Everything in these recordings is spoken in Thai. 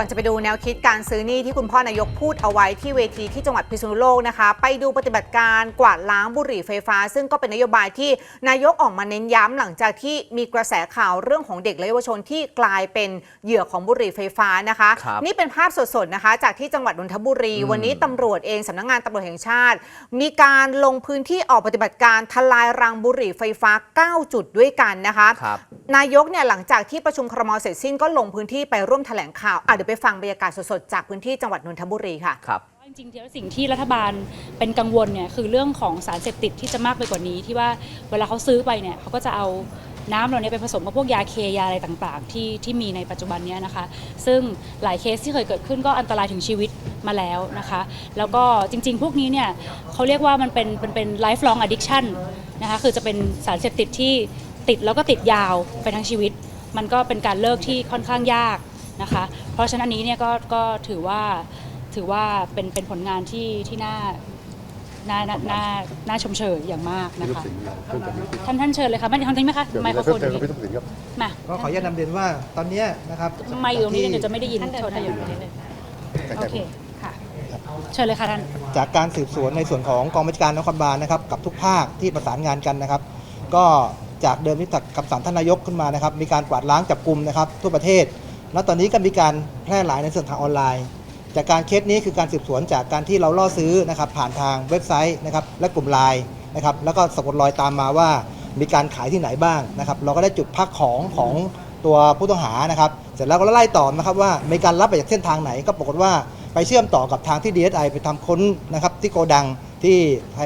ก่อนจะไปดูแนวคิดการซื้อหนี้ที่คุณพ่อนายกพูดเอาไว้ที่เวทีที่จังหวัดพิษณุโลกนะคะ ไปดูปฏิบัติการกวาดล้างบุหรี่ไฟฟ้า ซึ่งก็เป็นนโยบายที่นายกออกมาเน้นย้ำหลังจากที่มีกระแสข่าวเรื่องของเด็กและเยาวชนที่กลายเป็นเหยื่อของบุหรี่ไฟฟ้านะคะครับนี่เป็นภาพสดๆนะคะ จากที่จังหวัดนนทบุรีอืมวันนี้ตำรวจเองสำนักงานตำรวจแห่งชาติ มีการลงพื้นที่ออกปฏิบัติการทลายรังบุหรี่ไฟฟ้า 9 จุดด้วยกันนะคะครับนายกเนี่ยหลังจากที่ประชุมครมเสร็จสิ้นก็ลงพื้นที่ไปร่วมแถลงข่าวอะเดี๋ยวไปฟังบรรยากาศสดๆ จากพื้นที่จังหวัดนนทบุรีค่ะครับจริงๆแล้วสิ่งที่รัฐบาลเป็นกังวลเนี่ยคือเรื่องของสารเสพติดที่จะมากไปกว่านี้ที่ว่าเวลาเขาซื้อไปเนี่ยเขาก็จะเอาน้ำเหล่านี้ไปผสมกับพวกยาเคยาอะไรต่างๆ ที่ที่มีในปัจจุบันเนี้นะคะ ซึ่งหลายเคสที่เคยเกิดขึ้นก็อันตรายถึงชีวิตมาแล้วนะคะ แล้วก็จริงๆ พวกนี้เนี่ยเขาเรียกว่ามันเป็นเป็นเป็น lifelong addiction นะคะคือจะเป็นสารเสพติดที่ติดแล้วก็ติดยาวไปทั้งชีวิต มันก็เป็นการเลิกที่ค่อนข้างยาก นะคะ เพราะฉะนั้นอันนี้เนี่ยก็ก็ถือว่าถือว่าเป็นเป็นผลงานที่ที่น่าน่าน่าน่าน่าชมเชยอย่างมากพี่นะทุกคะสิ่งเพิ่มเติมนิดนึงท่านท่านเชิญเลยค่ะไม่ทำจริงไหมคะเดี๋ยวไมมีโคอะรไรโฟเพิ่นมเติมครับพี่ทุกสิ่งครับมาก็ขออนุญาตนำเรียนว่าตอนเนี้ยนะครับไม่อยู่ตรงนี้จากเดี๋ยวที่จะไม่ได้ยินโทษนะโอเคค่ะเชิญเลยค่ะท่านจากการสืบสวนในส่วนของกองบัญชาการนครบาลนะครับกับทุกภาคที่ประสานงานกันนะครับ ก็จากเดิมที่คำสั่งท่านนายกขึ้นมานะครับ มีการกวาดล้างจับกลุ่มนะครับทั่วประเทศ แล้วตอนนี้ก็มีการแพร่หลายในส่วนทางออนไลน์ จากการเคสนี้คือการสืบสวนจากการที่เราล่อซื้อนะครับผ่านทางเว็บไซต์นะครับและกลุ่มไลน์นะครับแล้วก็สะกดรอยตามมาว่ามีการขายที่ไหนบ้างนะครับเราก็ได้จุดพักของของตัวผู้ต้องหานะครับเสร็จแล้วก็ไล่ต่อนะครับว่ามีการรับไปจากเส้นทางไหนก็ปรากฏว่าไปเชื่อมต่อกับทางที่ DSI ไปทำค้นนะครับที่โกดัง ที่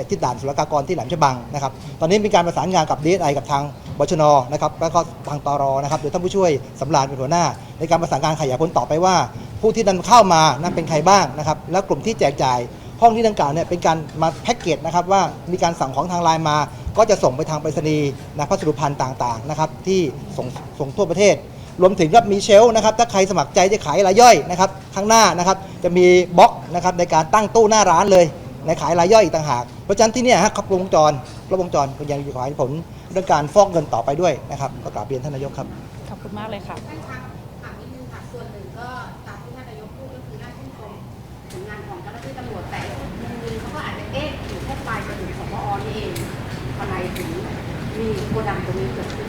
ที่ด่านศุลกากรที่แหลมฉบังนะครับ ตอนนี้มีการประสานงานกับ DSI กับทางบชนนะครับแล้วก็ทางตรนะครับโดยท่านผู้ช่วยสำราญเป็นหัวหน้า ในการประสานงานขยายผลต่อไปว่า ผู้ที่นำเข้ามานั้นเป็นใครบ้างนะครับ แล้วกลุ่มที่แจกจ่ายห้องที่ดังกล่าวเนี่ยเป็นการมาแพ็กเกจนะครับว่ามีการสั่งของทางไลน์มา ก็จะส่งไปทางไปรษณีย์นะพัสดุพันธ์ต่างๆนะครับที่ส่งส่งทั่วประเทศ รวมถึงก็มีเชลนะครับถ้าใครสมัครใจจะขายรายย่อยนะครับข้างหน้านะครับจะมีบล็อกนะครับในการตั้งตู้หน้าร้านเลย ในขายรายย่อยอีกต่างหาก เพราะฉะนั้นที่เนี่ยฮะครบวงจรครบวงจรก็ยังขยายผลเรื่องการฟอกเงินต่อไปด้วยนะครับก็กราบเรียนท่านนายกครับ ขอบคุณมากเลยค่ะท่านคะถามนิดนึงค่ะส่วนหนึ่งก็ตามที่ท่านนายกพูดก็คือน่าชื่นชมผลงานของเจ้าหน้าที่ตำรวจแต่มุมนึงเขาก็อาจจะเอ๊ะอยู่แค่ปลายจนถึงสมอนี่เองทำไมถึงมีโกดังตรงนี้เกิดขึ้น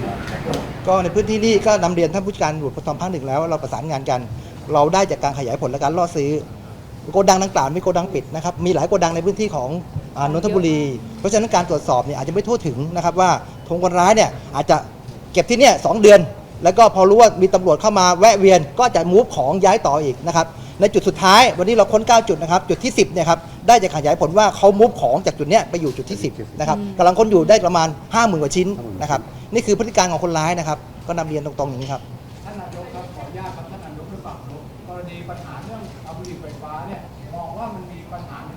ก็ในพื้นที่นี้ก็นำเรียนท่านผู้จัดการตำรวจภูธรภาคหนึ่งแล้ว เราประสานงานกัน เราได้จากการขยายผลและการล่อซื้อ โกดังดังกล่าวมีโกดังปิดนะครับมีหลายโกดังในพื้นที่ของอ่านนทบุรี เพราะฉะนั้นการตรวจสอบเนี่ยอาจจะไม่ทั่วถึงนะครับว่าทงคนร้ายเนี่ยอาจจะเก็บที่เนี่ยสองเดือน แล้วก็พอรู้ว่ามีตำรวจเข้ามาแวะเวียน ก็จะมูฟของย้ายต่ออีกนะครับในจุดสุดท้ายวันนี้เราค้น 9 จุดนะครับจุดที่ 10เนี่ยครับได้จากขยายผลว่าเขามูฟของจากจุดเนี้ยไปอยู่จุดที่ 10นะครับกำลังค้นอยู่ได้ประมาณ 5 0,000กว่าชิ้นนะครับนี่คือพฤติการของคนร้ายนะครับก็นำเรียนตรงๆอย่างนี้ครับ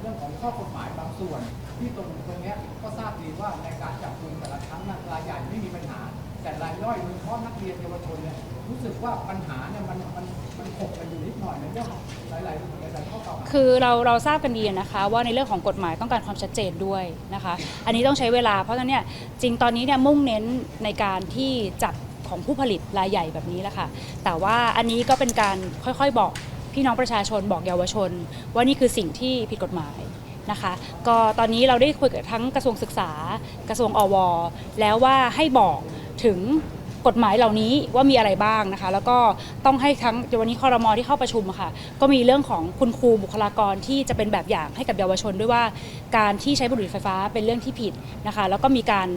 เรื่องของข้อกฎหมายบางส่วน ที่ตรงตรงนี้ก็ทราบดีว่าในการจับกลุ่มแต่ละครั้งรายใหญ่ไม่มีปัญหา แต่รายย่อยโดยเฉพาะนักเรียนเยาวชนเนี่ยรู้สึกว่าปัญหาเนี่ยมันมันมันขบกันอยู่นิดหน่อยในเรื่องของหลายๆหลายๆข้อกล่าวหา คือเราเราทราบกันดีนะคะว่าในเรื่องของกฎหมายต้องการความชัดเจนด้วยนะคะ อันนี้ต้องใช้เวลาเพราะฉะนั้นเนี่ยจริงตอนนี้เนี่ยมุ่งเน้นในการที่จับของผู้ผลิตรายใหญ่แบบนี้แหละค่ะ แต่ว่าอันนี้ก็เป็นการค่อยๆบอก พี่น้องประชาชนบอกเยาวชน ว่านี่คือสิ่งที่ผิดกฎหมายนะคะก็ตอนนี้เราได้คุยกับทั้งกระทรวงศึกษา กระทรวงอวแล้วว่าให้บอกถึง กฎหมายเหล่านี้ว่ามีอะไรบ้างนะคะ แล้วก็ต้องให้ทั้งวันนี้คอรมอที่เข้าประชุมค่ะ ก็มีเรื่องของคุณครูบุคลากรที่จะเป็นแบบอย่างให้กับเยาวชนด้วยว่า การที่ใช้บุหรี่ไฟฟ้าเป็นเรื่องที่ผิดนะคะ แล้วก็มีการ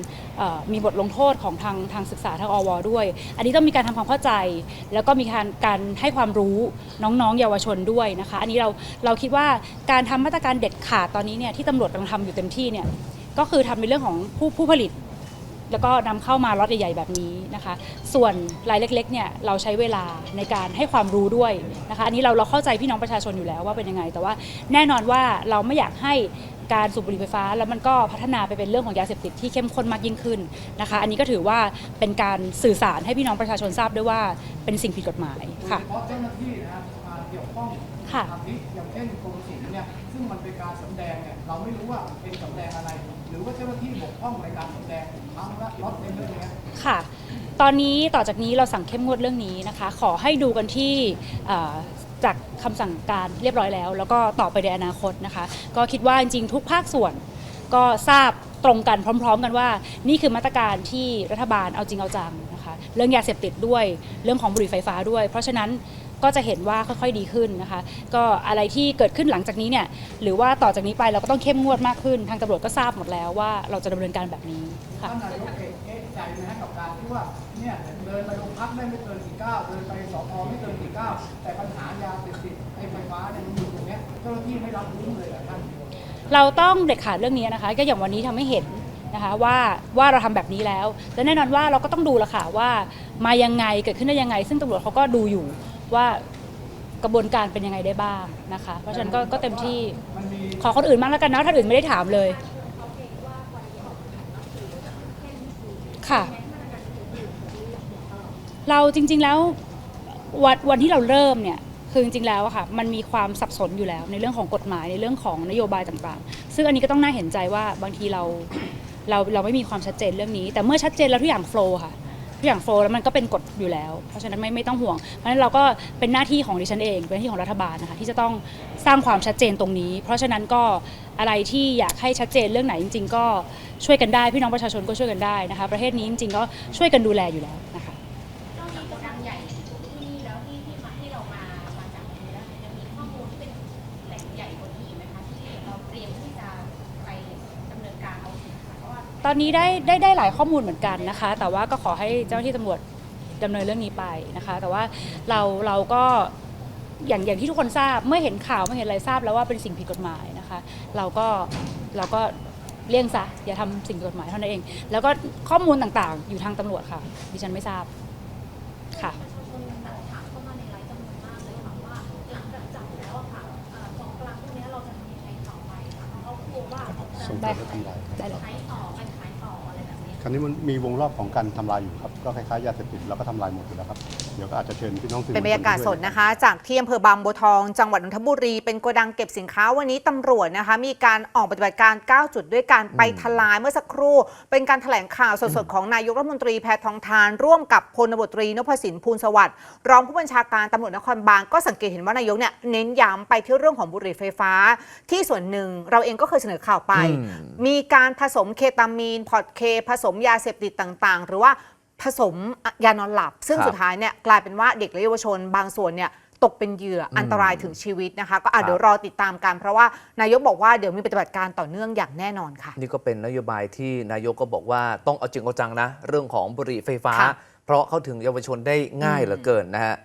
มีบทลงโทษของทางทางศึกษาทางอวด้วย อันนี้ต้องมีการทำความเข้าใจ แล้วก็มีการการให้ความรู้น้องๆ เยาวชนด้วยนะคะ อันนี้เราเราคิดว่าการทำมาตรการเด็ดขาดตอนนี้เนี่ยที่ตำรวจกำลังทำอยู่เต็มที่เนี่ยก็คือทำในเรื่องของผู้ผู้ผลิต แล้วก็นำเข้ามาล็อตใหญ่ๆแบบนี้นะคะ ส่วนรายเล็กๆเนี่ยเราใช้เวลาในการให้ความรู้ด้วยนะคะอันนี้เราเราเข้าใจพี่น้องประชาชนอยู่แล้วว่าเป็นยังไง แต่ว่าแน่นอนว่าเราไม่อยากให้การสูบบุหรี่ไฟฟ้า แล้วมันก็พัฒนาไปเป็นเรื่องของยาเสพติดที่เข้มข้นมากยิ่งขึ้นนะคะ อันนี้ก็ถือว่าเป็นการสื่อสารให้พี่น้องประชาชนทราบด้วยว่าเป็นสิ่งผิดกฎหมายค่ะโดยเฉพาะเจ้าหน้าที่นะครับมาเกี่ยวข้องค่ะทำนี้อย่างเช่นกรมศิลป์เนี่ยซึ่ งมันเป็นการสำแดงเนี่ยเราไม่รู้ว่าเป็นสำแดงอะไร หรือว่าเจ้าหน้าที่บกพร่องในการสำแดงครั้งละล็อตในเรื่องนี้ค่ะ ตอนนี้ต่อจากนี้เราสั่งเข้มงวดเรื่องนี้นะคะ ขอให้ดูกันที่จากคำสั่งการเรียบร้อยแล้ว แล้วก็ต่อไปในอนาคตนะคะ ก็คิดว่าจริงๆทุกภาคส่วนก็ทราบตรงกันพร้อม ๆ กันว่า นี่คือมาตรการที่รัฐบาลเอาจริงเอาจังนะคะ เรื่องยาเสพติดด้วย เรื่องของบุหรี่ไฟฟ้าด้วย เพราะฉะนั้น ก็จะเห็นว่าค่อยๆดีขึ้นนะคะ ก็อะไรที่เกิดขึ้นหลังจากนี้เนี่ยหรือว่าต่อจากนี้ไปเราก็ต้องเข้มงวดมากขึ้น ทางตำรวจก็ทราบหมดแล้วว่าเราจะดำเนินการแบบนี้ค่ะท่านนายกเองเอ๊ะใจไหมฮะกับการที่ว่าเนี่ยเดินไปโรงพักได้ไม่เกินกี่เก้าเดินไปสพไม่เกินกี่เก้าแต่ปัญหายาเสพติดไอ้ไฟฟ้าเนี่ยมันอยู่ตรงเนี้ยเจ้าหน้าที่ไม่รับรู้เลยเหรอท่านเราต้องเด็ดขาดเรื่องนี้นะคะ ก็อย่างวันนี้ทำให้เห็นนะคะว่าว่าเราทำแบบนี้แล้ว และแน่นอนว่าเราก็ต้องดูละค่ะว่ามายังไงเกิดขึ้นได้ยังไง ซึ่งตำรวจเขาก็ดูอยู่ ว่ากระบวนการเป็นยังไงได้บ้างนะคะ เพราะฉะนั้นก็ก็เต็มที่ขอคนอื่นบ้างแล้วกันนะท่านอื่นไม่ได้ถามเลย ค่ะ เราจริง ๆแล้ววันวันที่เราเริ่มเนี่ยคือจริงๆแล้วอะค่ะมันมีความสับสนอยู่แล้ว ในเรื่องของกฎหมายในเรื่องของนโยบายต่างๆ ซึ่งอันนี้ก็ต้องน่าเห็นใจว่าบางทีเราเราเราไม่มีความชัดเจนเรื่องนี้ แต่เมื่อชัดเจนแล้วทุกอย่างโฟล์ค่ะ ทุกอย่างโฟล์แล้วมันก็เป็นกฎอยู่แล้ว เพราะฉะนั้นไม่ไม่ต้องห่วง เพราะฉะนั้นเราก็เป็นหน้าที่ของดิฉันเองเป็นหน้าที่ของรัฐบาลนะคะที่จะต้องสร้างความชัดเจนตรงนี้ เพราะฉะนั้นก็อะไรที่อยากให้ชัดเจนเรื่องไหนจริง ๆ ก็ช่วยกันได้พี่น้องประชาชนก็ช่วยกันได้นะคะ ประเทศนี้จริงๆก็ช่วยกันดูแลอยู่แล้วนะคะ ตอนนี้ได้ได้ได้หลายข้อมูลเหมือนกันนะคะ แต่ว่าก็ขอให้เจ้าหน้าที่ตำรวจดำเนินเรื่องนี้ไปนะคะ แต่ว่าเราเราก็อย่างอย่างที่ทุกคนทราบเมื่อเห็นข่าวเมื่อเห็นอะไรทราบแล้วว่าเป็นสิ่งผิดกฎหมายนะคะ เราก็เราก็เลี่ยงซะอย่าทำสิ่งผิดกฎหมายเท่านั้นเอง แล้วก็ข้อมูลต่างๆ อยู่ทางตำรวจค่ะ ดิฉันไม่ทราบค่ะ คราวนี้มันมีวงรอบของการทำลายอยู่ครับก็คล้ายๆยาเสพติดเราก็ทำลายหมดอยู่แล้วครับเดี๋ยวก็อาจจะเชิญพี่น้องสื่อเป็นบรรยากาศสดมวลชนด้วยนะคะ จากที่อำเภอบางบัวทอง จังหวัดนนทบุรี เป็นโกดังเก็บสินค้าวันนี้ตำรวจนะคะ มีการออกปฏิบัติการ 9 จุดด้วยการไปทลายเมื่อสักครู่ เป็นการแถลงข่าวสดๆ ของนายกรัฐมนตรีแพทองทาน ร่วมกับพลตบตรีนพสินพูลสวัสดิ์รองผู้บัญชาการตำรวจนครบาลก็สังเกตเห็นว่านายกเนี่ยเน้นย้ำไปที่เรื่องของบุหรี่ไฟฟ้า ที่ส่วนหนึ่งเราเองก็เคยเสนอข่าวไปมีการผสมเคตามีนพอร์ตเคผสมยาเสพติดต่างๆ หรือว่าผสมยานอนหลับ ซึ่งครับสุดท้ายเนี่ยกลายเป็นว่าเด็กและเยาวชนบางส่วนเนี่ยตกเป็นเหยื่ออันตรายถึงชีวิตนะคะ ก็อาจครับเดี๋ยวรอติดตามกันเพราะว่านายกบอกว่าเดี๋ยวมีปฏิบัติการต่อเนื่องอย่างแน่นอนค่ะ นี่ก็เป็นนโยบายที่นายกก็บอกว่าต้องเอาจริงเอาจังนะ เรื่องของบุหรี่ไฟฟ้าค่ะเพราะเข้าถึงเยาวชนได้ง่ายอืมเหลือเกินนะฮะ